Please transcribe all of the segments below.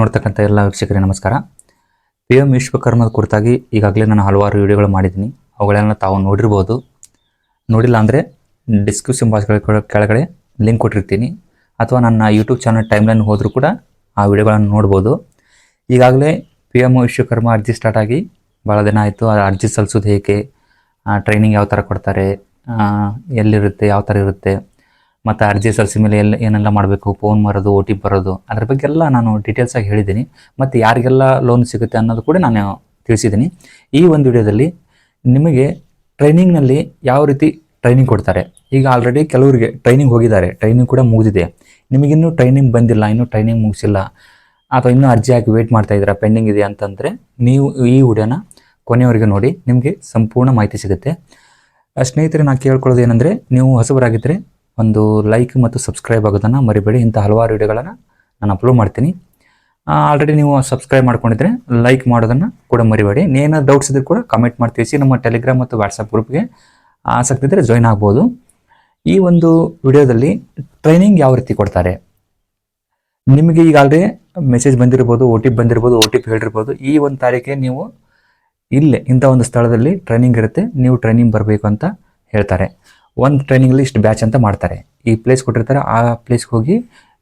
ನೋಡ್ತಕ್ಕಂಥ ಎಲ್ಲ ವೀಕ್ಷಕರಿಗೆ ನಮಸ್ಕಾರ. ಪಿ ಎಂ ವಿಶ್ವಕರ್ಮದ ಕುರಿತಾಗಿ ಈಗಾಗಲೇ ನಾನು ಹಲವಾರು ವಿಡಿಯೋಗಳು ಮಾಡಿದ್ದೀನಿ. ಅವುಗಳನ್ನು ತಾವು ನೋಡಿರ್ಬೋದು. ನೋಡಿಲ್ಲ ಅಂದರೆ ಡಿಸ್ಕ್ರಿಪ್ಷನ್ ಬಾಕ್ಸ್ಗಳ ಕೆಳಗಡೆ ಲಿಂಕ್ ಕೊಟ್ಟಿರ್ತೀನಿ. ಅಥವಾ ನನ್ನ ಯೂಟ್ಯೂಬ್ ಚಾನಲ್ ಟೈಮ್ಲೈನ್ ಹೋದರೂ ಕೂಡ ಆ ವಿಡಿಯೋಗಳನ್ನು ನೋಡ್ಬೋದು. ಈಗಾಗಲೇ ಪಿ ಎಂ ವಿಶ್ವಕರ್ಮ ಅರ್ಜಿ ಸ್ಟಾರ್ಟ್ ಆಗಿ ಭಾಳ ದಿನ ಆಯಿತು. ಆ ಅರ್ಜಿ ಸಲ್ಲಿಸೋದು ಹೇಗೆ? ಟ್ರೈನಿಂಗ್ ಯಾವ ಥರ ಕೊಡ್ತಾರೆ? ಎಲ್ಲಿರುತ್ತೆ? ಯಾವ ಥರ ಇರುತ್ತೆ? ಮತ್ತು ಅರ್ಜಿ ಸಲ್ಲಿಸಿದ ಮೇಲೆ ಎಲ್ಲ ಏನೆಲ್ಲ ಮಾಡಬೇಕು ಫೋನ್ ಮಾಡೋದು ಒ ಟಿ ಪಿ ಬರೋದು, ಅದ್ರ ಬಗ್ಗೆ ಎಲ್ಲ ನಾನು ಡೀಟೇಲ್ಸಾಗಿ ಹೇಳಿದ್ದೀನಿ. ಮತ್ತು ಯಾರಿಗೆಲ್ಲ ಲೋನ್ ಸಿಗುತ್ತೆ ಅನ್ನೋದು ಕೂಡ ನಾನು ತಿಳಿಸಿದ್ದೀನಿ. ಈ ಒಂದು ವಿಡಿಯೋದಲ್ಲಿ ನಿಮಗೆ ಟ್ರೈನಿಂಗ್ನಲ್ಲಿ ಯಾವ ರೀತಿ ಟ್ರೈನಿಂಗ್ ಕೊಡ್ತಾರೆ. ಈಗ ಆಲ್ರೆಡಿ ಕೆಲವರಿಗೆ ಟ್ರೈನಿಂಗ್ ಹೋಗಿದ್ದಾರೆ. ಟ್ರೈನಿಂಗ್ ಕೂಡ ಮುಗಿದಿದೆ. ನಿಮಗಿನ್ನೂ ಟ್ರೈನಿಂಗ್ ಬಂದಿಲ್ಲ, ಇನ್ನೂ ಟ್ರೈನಿಂಗ್ ಮುಗಿಸಿಲ್ಲ, ಅಥವಾ ಇನ್ನೂ ಅರ್ಜಿ ಹಾಕಿ ವೇಟ್ ಮಾಡ್ತಾ ಇದ್ದೀರಾ ಪೆಂಡಿಂಗ್ ಇದೆ ಅಂತಂದರೆ ನೀವು ಈ ವಿಡಿಯೋನ ಕೊನೆಯವರೆಗೆ ನೋಡಿ, ನಿಮಗೆ ಸಂಪೂರ್ಣ ಮಾಹಿತಿ ಸಿಗುತ್ತೆ. ಸ್ನೇಹಿತರೆ ನಾನು ಕೇಳ್ಕೊಳ್ಳೋದು ಏನಂದರೆ, ನೀವು ಹೊಸಬರಾಗಿದ್ದರೆ ಒಂದು ಲೈಕ್ ಮತ್ತು ಸಬ್ಸ್ಕ್ರೈಬ್ ಆಗೋದನ್ನು ಮರಿಬೇಡಿ. ಇಂಥ ಹಲವಾರು ವಿಡಿಯೋಗಳನ್ನು ನಾನು ಅಪ್ಲೋಡ್ ಮಾಡ್ತೀನಿ. ಆಲ್ರೆಡಿ ನೀವು ಸಬ್ಸ್ಕ್ರೈಬ್ ಮಾಡ್ಕೊಂಡಿದ್ರೆ ಲೈಕ್ ಮಾಡೋದನ್ನು ಕೂಡ ಮರಿಬೇಡಿ. ಏನಾದ್ರು ಡೌಟ್ಸ್ ಇದ್ರೆ ಕೂಡ ಕಮೆಂಟ್ ಮಾಡಿ ತಿಳಿಸಿ. ನಮ್ಮ ಟೆಲಿಗ್ರಾಮ್ ಮತ್ತು ವಾಟ್ಸಪ್ ಗ್ರೂಪ್ಗೆ ಆಸಕ್ತಿ ಇದ್ದರೆ ಜಾಯ್ನ್ ಆಗ್ಬೋದು. ಈ ಒಂದು ವಿಡಿಯೋದಲ್ಲಿ ಟ್ರೈನಿಂಗ್ ಯಾವ ರೀತಿ ಕೊಡ್ತಾರೆ? ನಿಮಗೆ ಈಗ ಆಲ್ರೆಡಿ ಮೆಸೇಜ್ ಬಂದಿರ್ಬೋದು ಒ ಟಿ ಪಿ ಬಂದಿರ್ಬೋದು ಒ ಟಿ ಪಿ ಹೇಳಿರ್ಬೋದು. ಈ ಒಂದು ತಾರೀಕಿಗೆ ನೀವು ಇಲ್ಲೇ ಇಂಥ ಒಂದು ಸ್ಥಳದಲ್ಲಿ ಟ್ರೈನಿಂಗ್ ಇರುತ್ತೆ. ನೀವು ಟ್ರೈನಿಂಗ್ ಬರಬೇಕು ಅಂತ ಹೇಳ್ತಾರೆ. ಒಂದು ಟ್ರೈನಿಂಗಲ್ಲಿ ಇಷ್ಟು ಬ್ಯಾಚ್ ಅಂತ ಮಾಡ್ತಾರೆ. ಈ ಪ್ಲೇಸ್ ಕೊಟ್ಟಿರ್ತಾರೆ, ಆ ಪ್ಲೇಸ್ಗೆ ಹೋಗಿ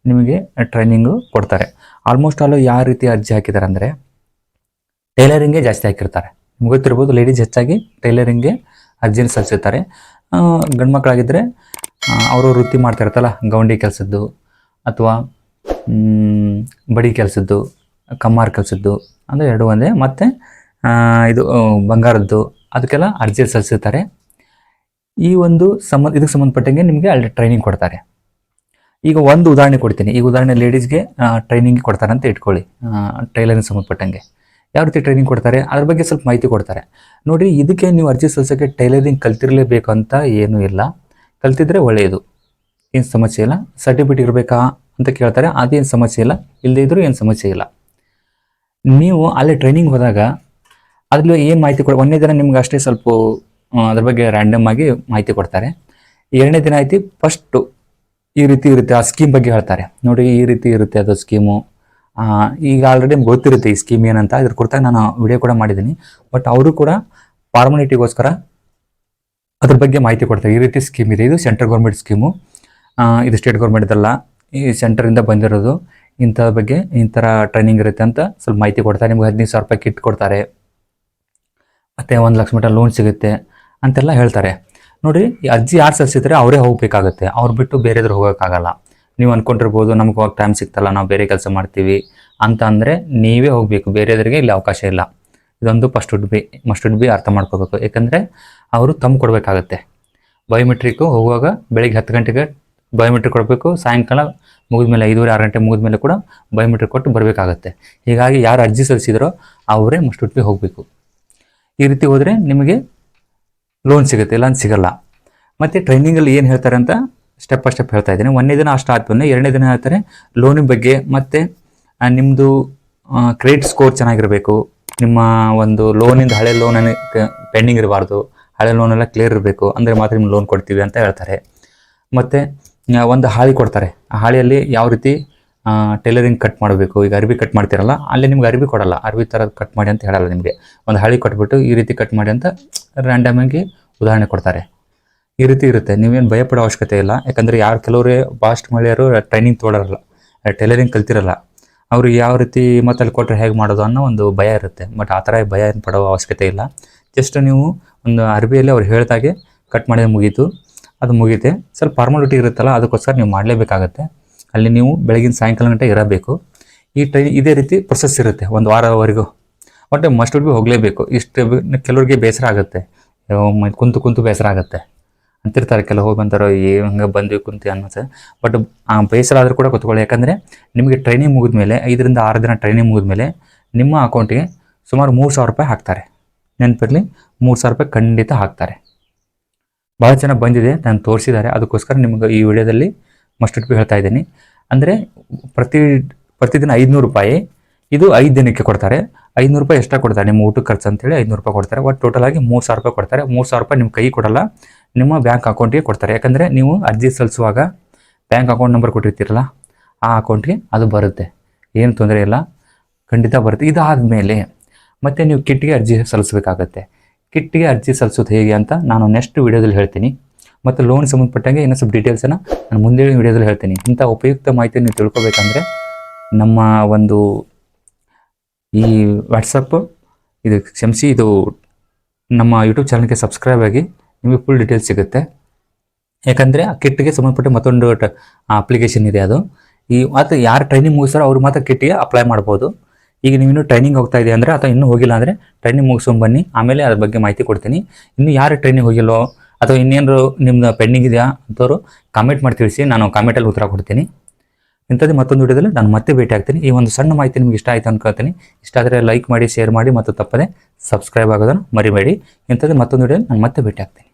ನಿಮಗೆ ಟ್ರೈನಿಂಗು ಕೊಡ್ತಾರೆ. ಆಲ್ಮೋಸ್ಟ್ ಆಲು ಯಾವ ರೀತಿ ಅರ್ಜಿ ಹಾಕಿದ್ದಾರೆ ಅಂದರೆ ಟೈಲರಿಂಗೇ ಜಾಸ್ತಿ ಹಾಕಿರ್ತಾರೆ. ನಿಮ್ಗೆ ಗೊತ್ತಿರ್ಬೋದು ಲೇಡೀಸ್ ಹೆಚ್ಚಾಗಿ ಟೈಲರಿಂಗ್ಗೆ ಅರ್ಜಿನ ಸಲ್ಲಿಸಿರ್ತಾರೆ. ಗಂಡು ಮಕ್ಕಳಾಗಿದ್ದರೆ ಅವರು ವೃತ್ತಿ ಮಾಡ್ತಾ ಇರ್ತಾರಲ್ಲ ಗೌಂಡಿ ಕೆಲಸದ್ದು, ಅಥವಾ ಬಡಿ ಕೆಲಸದ್ದು, ಕಮ್ಮಾರ್ ಕೆಲಸದ್ದು, ಅಂದರೆ ಎರಡು ಒಂದೇ. ಮತ್ತು ಇದು, ಬಂಗಾರದ್ದು, ಅದಕ್ಕೆಲ್ಲ ಅರ್ಜಿ ಸಲ್ಲಿಸಿರ್ತಾರೆ. ಈ ಒಂದು ಸಂಬಂಧ ಇದಕ್ಕೆ ಸಂಬಂಧಪಟ್ಟಂಗೆ ನಿಮಗೆ ಅಲ್ಲಿ ಟ್ರೈನಿಂಗ್ ಕೊಡ್ತಾರೆ. ಈಗ ಒಂದು ಉದಾಹರಣೆ ಕೊಡ್ತೀನಿ. ಈ ಉದಾಹರಣೆ ಲೇಡೀಸ್ಗೆ ಟ್ರೈನಿಂಗ್ ಕೊಡ್ತಾರೆ ಅಂತ ಇಟ್ಕೊಳ್ಳಿ. ಟೈಲರಿಂಗ್ ಸಂಬಂಧಪಟ್ಟಂಗೆ. ಯಾವ ರೀತಿ ಟ್ರೈನಿಂಗ್ ಕೊಡ್ತಾರೆ? ಅದ್ರ ಬಗ್ಗೆ ಸ್ವಲ್ಪ ಮಾಹಿತಿ ಕೊಡ್ತಾರೆ. ನೋಡಿ ಇದಕ್ಕೆ ನೀವು ಅರ್ಜಿ ಸಲ್ಲಿಸೋಕ್ಕೆ ಟೈಲರಿಂಗ್ ಕಲ್ತಿರಲೇಬೇಕು ಅಂತ ಏನೂ ಇಲ್ಲ. ಕಲ್ತಿದ್ರೆ ಒಳ್ಳೆಯದು ಏನು ಸಮಸ್ಯೆ ಇಲ್ಲ. ಸರ್ಟಿಫಿಕೇಟ್ ಇರಬೇಕಾ ಅಂತ ಕೇಳ್ತಾರೆ. ಅದೇನು ಸಮಸ್ಯೆ ಇಲ್ಲ. ಇಲ್ಲದೇ ಇದ್ದರೂ ಏನು ಸಮಸ್ಯೆ ಇಲ್ಲ. ನೀವು ಅಲ್ಲಿ ಟ್ರೈನಿಂಗ್ ಹೋದಾಗ, ಅದರಲ್ಲಿ ಏನು ಮಾಹಿತಿ ಕೊಡ ಒಂದನೇ ದಿನ ನಿಮ್ಗೆ ಅಷ್ಟೇ ಸ್ವಲ್ಪ ಅದ್ರ ಬಗ್ಗೆ ರ್ಯಾಂಡಮ್ ಆಗಿ ಮಾಹಿತಿ ಕೊಡ್ತಾರೆ. ಎರಡನೇ ದಿನ ಐತಿ ಫಸ್ಟ್ ಈ ರೀತಿ ಇರುತ್ತೆ ಆ ಸ್ಕೀಮ್ ಬಗ್ಗೆ ಹೇಳ್ತಾರೆ. ನೋಡಿ, ಈ ರೀತಿ ಇರುತ್ತೆ ಅದು ಸ್ಕೀಮು ಈಗ ಆಲ್ರೆಡಿ ನಿಮ್ಗೆ ಗೊತ್ತಿರುತ್ತೆ ಈ ಸ್ಕೀಮ್ ಏನಂತ. ಇದ್ರ ಕುರಿತಾಗಿ ನಾನು ವಿಡಿಯೋ ಕೂಡ ಮಾಡಿದ್ದೀನಿ. ಬಟ್ ಅವರು ಕೂಡ ಫಾರ್ಮಾಲಿಟಿಗೋಸ್ಕರ ಅದ್ರ ಬಗ್ಗೆ ಮಾಹಿತಿ ಕೊಡ್ತಾರೆ. ಈ ರೀತಿ ಸ್ಕೀಮ್ ಇದೆ. ಇದು ಸೆಂಟ್ರಲ್ ಗೌರ್ಮೆಂಟ್ ಸ್ಕೀಮು ಇದು ಸ್ಟೇಟ್ ಗೌರ್ಮೆಂಟ್ದಲ್ಲ ಈ ಸೆಂಟರಿಂದ ಬಂದಿರೋದು. ಇಂಥ ಬಗ್ಗೆ ಈ ಥರ ಟ್ರೈನಿಂಗ್ ಇರುತ್ತೆ ಅಂತ ಸ್ವಲ್ಪ ಮಾಹಿತಿ ಕೊಡ್ತಾರೆ. ನಿಮ್ಗೆ ಹದಿನೈದು ಸಾವಿರ ರೂಪಾಯಿ ಕಿಟ್ ಕೊಡ್ತಾರೆ. ಮತ್ತು ಒಂದು ಲಕ್ಷ ಮೀಟರ್ ಲೋನ್ ಸಿಗುತ್ತೆ. ಅಂತೆಲ್ಲ ಹೇಳ್ತಾರೆ. ನೋಡಿ ಈ ಅರ್ಜಿ ಯಾರು ಸಲ್ಲಿಸಿದ್ರೆ ಅವರೇ ಹೋಗಬೇಕಾಗುತ್ತೆ. ಅವ್ರು ಬಿಟ್ಟು ಬೇರೆದ್ರು ಹೋಗೋಕ್ಕಾಗಲ್ಲ. ನೀವು ಅಂದ್ಕೊಂಡಿರ್ಬೋದು ನಮ್ಗೆ ಹೋಗಕ್ಕೆ ಟೈಮ್ ಸಿಗ್ತಲ್ಲ ನಾವು ಬೇರೆ ಕೆಲಸ ಮಾಡ್ತೀವಿ ಅಂತ ಅಂದರೆ ನೀವೇ ಹೋಗಬೇಕು. ಬೇರೆದ್ರಿಗೆ ಇಲ್ಲಿ ಅವಕಾಶ ಇಲ್ಲ. ಇದೊಂದು first would be must would be ಅರ್ಥ ಮಾಡ್ಕೋಬೇಕು. ಏಕೆಂದರೆ ಅವರು ತಮ್ಮ ಕೊಡಬೇಕಾಗತ್ತೆ. ಬಯೋಮೆಟ್ರಿಕ್ ಹೋಗುವಾಗ ಬೆಳಿಗ್ಗೆ ಹತ್ತು ಗಂಟೆಗೆ ಬಯೋಮೆಟ್ರಿಕ್ ಕೊಡಬೇಕು. ಸಾಯಂಕಾಲ ಮುಗಿದ್ಮೇಲೆ ಐದೂವರೆ, ಆರು ಗಂಟೆ ಮುಗಿದ್ಮೇಲೆ ಕೂಡ ಬಯೋಮೆಟ್ರಿಕ್ ಕೊಟ್ಟು ಬರಬೇಕಾಗತ್ತೆ. ಹೀಗಾಗಿ ಯಾರು ಅರ್ಜಿ ಸಲ್ಲಿಸಿದ್ರೋ ಅವರೇ ಮಸ್ಟ್ ಉಡ್ ಬಿ ಹೋಗಬೇಕು. ಈ ರೀತಿ ಹೋದರೆ ನಿಮಗೆ ಲೋನ್ ಸಿಗುತ್ತೆ, ಇಲ್ಲ ಅಂತ ಸಿಗಲ್ಲ. ಮತ್ತು ಟ್ರೈನಿಂಗಲ್ಲಿ ಏನು ಹೇಳ್ತಾರೆ ಅಂತ ಸ್ಟೆಪ್ ಬೈ ಸ್ಟೆಪ್ ಹೇಳ್ತಾ ಇದ್ದೀನಿ. ಒಂದನೇ ದಿನ ಅಷ್ಟು ಆದ್ಮೇಲೆ ಎರಡನೇ ದಿನ ಹೇಳ್ತಾರೆ ಲೋನಿನ ಬಗ್ಗೆ ಮತ್ತು ನಿಮ್ಮದು ಕ್ರೆಡಿಟ್ ಸ್ಕೋರ್ ಚೆನ್ನಾಗಿರಬೇಕು. ನಿಮ್ಮ ಒಂದು ಲೋನಿಂದ ಹಳೆ ಲೋನ್ ಪೆಂಡಿಂಗ್ ಇರಬಾರ್ದು. ಹಳೆ ಲೋನ್ ಎಲ್ಲ ಕ್ಲಿಯರ್ ಇರಬೇಕು. ಅಂದರೆ ಮಾತ್ರ ನಿಮ್ಗೆ ಲೋನ್ ಕೊಡ್ತೀವಿ ಅಂತ ಹೇಳ್ತಾರೆ. ಮತ್ತು ಒಂದು ಹಾಳಿ ಕೊಡ್ತಾರೆ. ಆ ಹಾಳಿಯಲ್ಲಿ ಯಾವ ರೀತಿ ಟೈಲರಿಂಗ್ ಕಟ್ ಮಾಡಬೇಕು. ಈಗ ಅರ್ಬಿ ಕಟ್ ಮಾಡ್ತಿರಲ್ಲ, ಅಲ್ಲಿ ನಿಮ್ಗೆ ಅರ್ಬಿ ಕೊಡಲ್ಲ. ಅರ್ಬಿ ಥರ ಕಟ್ ಮಾಡಿ ಅಂತ ಹೇಳಲ್ಲ ನಿಮಗೆ. ಒಂದು ಹಳಿ ಕೊಟ್ಬಿಟ್ಟು ಈ ರೀತಿ ಕಟ್ ಮಾಡಿ ಅಂತ ರ್ಯಾಂಡಮ್ ಆಗಿ ಉದಾಹರಣೆ ಕೊಡ್ತಾರೆ. ಈ ರೀತಿ ಇರುತ್ತೆ. ನೀವೇನು ಭಯಪಡೋ ಅವಶ್ಯಕತೆ ಇಲ್ಲ. ಯಾಕಂದರೆ ಯಾರು ಕೆಲವರು ಬಾಸ್ಟ್ ಮಹಿಳೆಯರು ಟ್ರೈನಿಂಗ್ ತೊಗೊಳಲ್ಲ. ಟೈಲರಿಂಗ್ ಕಲ್ತಿರಲ್ಲ. ಅವ್ರಿಗೆ ಯಾವ ರೀತಿ ಮತ್ತೆ ಅಲ್ಲಿ ಕೊಟ್ಟರೆ ಹೇಗೆ ಮಾಡೋದು ಅನ್ನೋ ಒಂದು ಭಯ ಇರುತ್ತೆ. ಬಟ್ ಆ ಥರ ಭಯ ಏನು ಪಡೋ ಅವಶ್ಯಕತೆ ಇಲ್ಲ. ಜಸ್ಟ್ ನೀವು ಒಂದು ಅರ್ಬಿಯಲ್ಲಿ ಅವ್ರು ಹೇಳ್ದಾಗೆ ಕಟ್ ಮಾಡಿದ್ರೆ ಮುಗೀತು. ಅದು ಮುಗೀತೆ. ಸ್ವಲ್ಪ ಫಾರ್ಮಾಲಿಟಿ ಇರುತ್ತಲ್ಲ, ಅದಕ್ಕೋಸ್ಕರ ನೀವು ಮಾಡಲೇಬೇಕಾಗತ್ತೆ. ಅಲ್ಲಿ ನೀವು ಬೆಳಗಿನ ಸಾಯಂಕಾಲ ಗಂಟೆ ಇರಬೇಕು. ಈ ಟ್ರೈನ್ ಇದೇ ರೀತಿ ಪ್ರೊಸೆಸ್ ಇರುತ್ತೆ, ಒಂದು ವಾರವರೆಗೂ. ಬಟ್ ಮಸ್ಟ್ ಬಿ ಹೋಗಲೇಬೇಕು. ಇಷ್ಟು ಕೆಲವ್ರಿಗೆ ಬೇಸರ ಆಗುತ್ತೆ. ಕುಂತು ಕುಂತು ಬೇಸರ ಆಗುತ್ತೆ. ಅಂತಿರ್ತಾರೆ ಕೆಲವು ಹೋಗಿ ಬಂತಾರೋ ಏ, ಹಂಗೆ ಬಂದ್ವಿ ಕುಂತು ಅನ್ನೋದು. ಬಟ್ ಆ ಬೇಸರ ಆದರೂ ಕೂಡ ಕೂತ್ಕೊಳ್ಳಿ. ಯಾಕಂದರೆ ನಿಮಗೆ ಟ್ರೈನಿಂಗ್ ಮುಗಿದ ಮೇಲೆ, ಐದರಿಂದ ಆರು ದಿನ ಟ್ರೈನಿಂಗ್ ಮುಗಿದ ಮೇಲೆ, ನಿಮ್ಮ ಅಕೌಂಟಿಗೆ ಸುಮಾರು ಮೂರು ಸಾವಿರ ರೂಪಾಯಿ ಹಾಕ್ತಾರೆ. ನೆನಪಿರಲಿ, ಮೂರು ಸಾವಿರ ರೂಪಾಯಿ ಖಂಡಿತ ಹಾಕ್ತಾರೆ. ಭಾಳ ಜನ ಬಂದಿದೆ, ನಾನು ತೋರಿಸಿದ್ದಾರೆ. ಅದಕ್ಕೋಸ್ಕರ ನಿಮಗೆ ಈ ವಿಡಿಯೋದಲ್ಲಿ ಮಸ್ಟ್ ಹೇಳ್ತಾ ಇದ್ದೀನಿ. ಅಂದರೆ ಪ್ರತಿ, ಪ್ರತಿದಿನ ಐದುನೂರು ರೂಪಾಯಿ. ಇದು ಐದು ದಿನಕ್ಕೆ ಕೊಡ್ತಾರೆ. ಐದುನೂರು ರೂಪಾಯಿ ಎಕ್ಸ್ಟ್ರಾ ಕೊಡ್ತಾರೆ. ನಿಮ್ಮ ಊಟಕ್ಕೆ ಖರ್ಚು ಅಂತೇಳಿ ಐದುನೂರು ರೂಪಾಯಿ ಕೊಡ್ತಾರೆ. ಒಟ್ಟು ಟೋಟಲ್ ಆಗಿ ಮೂರು ಸಾವಿರ ರೂಪಾಯಿ ಕೊಡ್ತಾರೆ. ಮೂರು ಸಾವಿರ ರೂಪಾಯಿ ನಿಮ್ಮ ಕೈ ಕೊಡಲ್ಲ. ನಿಮ್ಮ ಬ್ಯಾಂಕ್ ಅಕೌಂಟಿಗೆ ಕೊಡ್ತಾರೆ. ಯಾಕಂದರೆ ನೀವು ಅರ್ಜಿ ಸಲ್ಲಿಸುವಾಗ ಬ್ಯಾಂಕ್ ಅಕೌಂಟ್ ನಂಬರ್ ಕೊಟ್ಟಿರ್ತೀರಲ್ಲ, ಆ ಅಕೌಂಟ್ಗೆ ಅದು ಬರುತ್ತೆ. ಏನು ತೊಂದರೆ ಇಲ್ಲ. ಖಂಡಿತ ಬರುತ್ತೆ. ಇದಾದಮೇಲೆ ಮತ್ತು ನೀವು ಕಿಟ್ಗೆ ಅರ್ಜಿ ಸಲ್ಲಿಸಬೇಕಾಗತ್ತೆ. ಕಿಟ್ಗೆ ಅರ್ಜಿ ಸಲ್ಲಿಸೋದು ಹೇಗೆ ಅಂತ ನಾನು ನೆಕ್ಸ್ಟ್ ವಿಡಿಯೋದಲ್ಲಿ ಹೇಳ್ತೀನಿ. ಮತ್ತು ಲೋನ್ ಸಂಬಂಧಪಟ್ಟಂಗೆ ಇನ್ನೂ ಸ್ವಲ್ಪ ಡೀಟೇಲ್ಸನ್ನು ನಾನು ಮುಂದಿನ ವಿಡಿಯೋದಲ್ಲಿ ಹೇಳ್ತೀನಿ. ಇಂಥ ಉಪಯುಕ್ತ ಮಾಹಿತಿ ನೀವು ತಿಳ್ಕೊಬೇಕಂದ್ರೆ ನಮ್ಮ ಒಂದು ಈ ವಾಟ್ಸಪ್ ಇದು ಕ್ಷಮಿಸಿ, ಇದು ನಮ್ಮ ಯೂಟ್ಯೂಬ್ ಚಾನಲ್ಗೆ ಸಬ್ಸ್ಕ್ರೈಬ್ ಆಗಿ ನಿಮಗೆ ಫುಲ್ ಡೀಟೇಲ್ಸ್ ಸಿಗುತ್ತೆ. ಯಾಕಂದರೆ ಆ ಕಿಟ್ಗೆ ಸಂಬಂಧಪಟ್ಟ ಮತ್ತೊಂದು ಅಪ್ಲಿಕೇಶನ್ ಇದೆ ಅದು. ಈ ಮತ್ತು ಯಾರು ಟ್ರೈನಿಂಗ್ ಮುಗಿಸ್ತಾರೋ ಅವ್ರು ಮಾತ್ರ ಕಿಟ್ಗೆ ಅಪ್ಲೈ ಮಾಡ್ಬೋದು. ಈಗ ನೀವು ಟ್ರೈನಿಂಗ್ ಹೋಗ್ತಾ ಇದೆ ಅಂದರೆ ಅಥವಾ ಇನ್ನೂ ಹೋಗಿಲ್ಲ ಅಂದರೆ ಟ್ರೈನಿಂಗ್ ಮುಗಿಸ್ಕೊಂಡು ಬನ್ನಿ. ಆಮೇಲೆ ಅದ್ರ ಬಗ್ಗೆ ಮಾಹಿತಿ ಕೊಡ್ತೀನಿ. ಇನ್ನು ಯಾರು ಟ್ರೈನಿಂಗ್ ಹೋಗಿಲ್ಲೋ ಅಥವಾ ಇನ್ನೇನು ನಿಮ್ದು ಪೆಂಡಿಂಗ್ ಇದೆಯಾ ಅಂತವರು ಕಾಮೆಂಟ್ ಮಾಡಿ ತಿಳಿಸಿ, ನಾನು ಕಾಮೆಂಟಲ್ಲಿ ಉತ್ತರ ಕೊಡ್ತೀನಿ. ಇಂಥದ್ದು ಮತ್ತೊಂದು ವಿಡಿಯೋದಲ್ಲಿ ನಾನು ಮತ್ತೆ ಭೇಟಿ ಆಗ್ತೀನಿ. ಈ ಒಂದು ಸಣ್ಣ ಮಾಹಿತಿ ನಿಮ್ಗೆ ಇಷ್ಟ ಆಯಿತು ಅನ್ಕೊಳ್ತೀನಿ. ಇಷ್ಟ ಆದರೆ ಲೈಕ್ ಮಾಡಿ ಶೇರ್ ಮಾಡಿ ಮತ್ತು ತಪ್ಪದೆ ಸಬ್ಸ್ಕ್ರೈಬ್ ಆಗೋದನ್ನು ಮರಿಬೇಡಿ. ಇಂಥದ್ದು ಮತ್ತೊಂದು ವಿಡಿಯೋದಲ್ಲಿ ನಾನು ಮತ್ತೆ ಭೇಟಿ ಆಗ್ತೀನಿ.